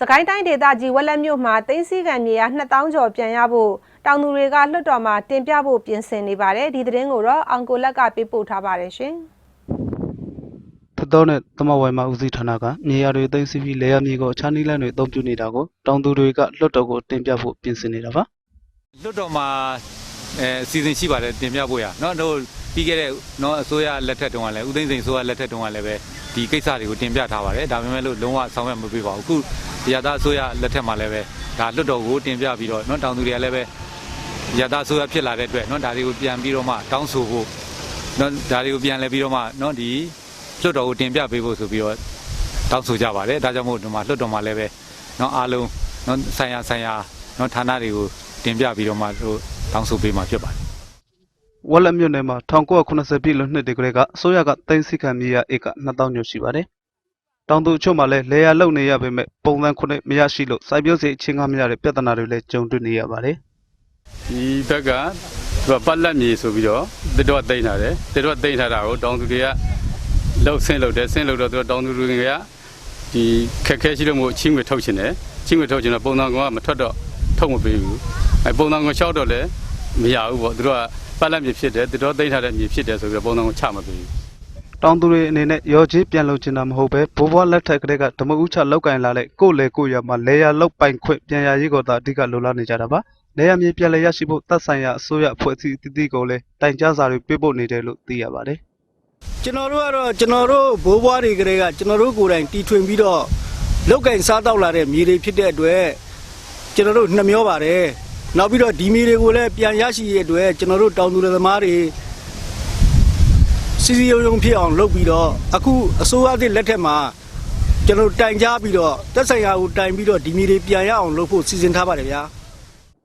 စကိုင်းတိုင်းဒေသကြီးဝက်လက်မြို့မှာတင်းစည်းကံမြေယာ2000ကျော်ပြန်ရဖို့တောင်သူတွေကလွှတ်တော်မှာတင်ပြဖို့ပြင်ဆင်နေပါတယ်ဒီသတင်းကိုတော့အောင်ကိုလက်ကပေးပို့ထားပါတယ်ရှင် သတော်နဲ့သမဝိုင်မှာဦးစီးဌာနကမြေယာတွေသိမ်းဆည်းပြီးလေယာမြေကိုအခြားနည်းလမ်းတွေအသုံးပြုနေတာကိုတောင်သူတွေကလွတ်တော်ကိုတင်ပြဖို့ပြင်ဆင်နေတာပါ လွတ်တော်မှာအဲအစီအစဉ်ရှိပါတယ်တင်ပြဖို့ရเนาะတို့ပြီးခဲ့တဲ့เนาะအစိုးရလက်ထက်တုန်းကလည်းဦးသိန်းစိန်အစိုးရလက်ထက်တုန်းကလည်းပဲ ဒီကိစ္စတွေကိုတင်ပြထားပါတယ်ဒါပေမဲ့လို့လုံးဝဆောင်ရွက်မပေးပါဘူးအခုတရားသားအစိုးရလက်ထက်မှာလည်းပဲဒါလွတ်တော်ကိုတင်ပြပြီးတော့နော်တောင်သူတွေကလည်းပဲတရားသားအစိုးရဖြစ်လာတဲ့အတွက်နော်ဒါတွေကိုပြန်ပြီးတော့မှတောင်းဆိုဖို့နော်ဒါတွေကိုပြန်လဲပြီးတော့မှနော်ဒီလွတ်တော်ကိုတင်ပြပေးဖို့ဆိုပြီးတော့တောင်းဆိုကြပါတယ်ဒါကြောင့်မို့ဒီမှာလွတ်တော်မှာလည်းပဲနော်အားလုံးနော်ဆိုင်ရာဆိုင်ရာနော်ဌာနတွေကိုတင်ပြပြီးတော့မှတို့တောင်းဆိုပေးမှာဖြစ်ပါတယ် ဝက်လက်မြို့နယ်မှာ1980ပြည့်လွန်နှစ်တွေကလေးကအစိုးရကသိမ်းဆည်းခံမြေယာဧက2000ကျော်ရှိပါတယ်တောင်သူအချို့မှလည်းလေယာလုံနေရပေမဲ့ပုံစံခုနှစ်မရရှိလို့စိုက်ပျိုးစေအချင်းကားမရတဲ့ပြဿနာတွေလည်းကြုံတွေ့နေရပါတယ်ဒီဘက်ကသူကပတ်လက်မြေဆိုပြီးတော့တတော်တိန်ထားတယ်တတော်တိန်ထားတာကိုတောင်သူတွေကလှုပ်ဆင်းလှုပ်တယ်ဆင်းလှုပ်တော့သူကတောင်သူတွေကဒီခက်ခဲရှိလို့မို့ချင်းငွေထုတ်ရှင်တယ်ချင်းငွေထုတ်ရှင်တော့ပုံစံကောင်ကမထွက်တော့ထုတ်မပေးဘူးအဲပုံစံကောင်လျှောက်တော့လည်းမရဘူးပေါ့သူတို့က ပတ်လက်မြေဖြစ်တယ်တတော်တိန်ထားတဲ့မြေဖြစ်တယ်ဆိုပြီးတော့ပုံစံကောင်ချမပေးဘူးတောင်သူတွေအနေနဲ့ရော်ကြီးပြန်လုပ်ချင်တာမဟုတ်ပဲဘိုးဘွားလက်ထက်ကလေးကဓမ္မဥချလောက်ကင်လာတဲ့ကိုယ့်လေကိုယ့်ရမှာလေယာလောက်ပိုင်ခွင့်ပြန်ရရေးကိုသာအဓိကလိုလားနေကြတာပါလေယာမြေပြန်လည်ရရှိဖို့သက်ဆိုင်ရာအစိုးရအဖွဲ့အစည်းအသီးသီးကိုလည်းတိုင်ကြားစာတွေပေးပို့နေတယ်လို့သိရပါတယ်ကျွန်တော်တို့ကတော့ကျွန်တော်တို့ဘိုးဘွားတွေကလေးကကျွန်တော်တို့ကိုယ်တိုင်တီထွင်ပြီးတော့လောက်ကင်စားတောက်လာတဲ့မြေတွေဖြစ်တဲ့အတွက်ကျွန်တော်တို့နှမျောပါတယ် နောက်ပြီးတော့ဒီမြေတွေကိုလည်းပြန်ရရှိရတဲ့အတွက်ကျွန်တော်တို့တောင်သူလယ်သမားတွေစီစီရုံရုံဖြစ်အောင်လုပ်ပြီးတော့အခုအစိုးရသစ်လက်ထက်မှာကျွန်တော်တို့တိုင်ကြားပြီးတော့တက်ဆိုင်ရာကိုတိုင်ပြီးတော့ဒီမြေတွေပြန်ရအောင်လုပ်ဖို့စီစဉ်ထားပါတယ်ဗျာ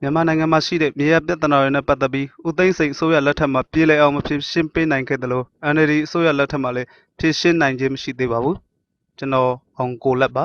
မြန်မာနိုင်ငံမှာရှိတဲ့မြေယာပြဿနာတွေနဲ့ပတ်သက်ပြီးဦးသိန်းစိန်အစိုးရလက်ထက်မှာပြည်လည်အောင်မဖြစ်ရှင်းပေးနိုင်ခဲ့သလို NLD အစိုးရလက်ထက်မှာလည်းဖြည့်ရှင်းနိုင်ခြင်းမရှိသေးပါဘူးကျွန်တော်အောင်ကိုလက်ပါ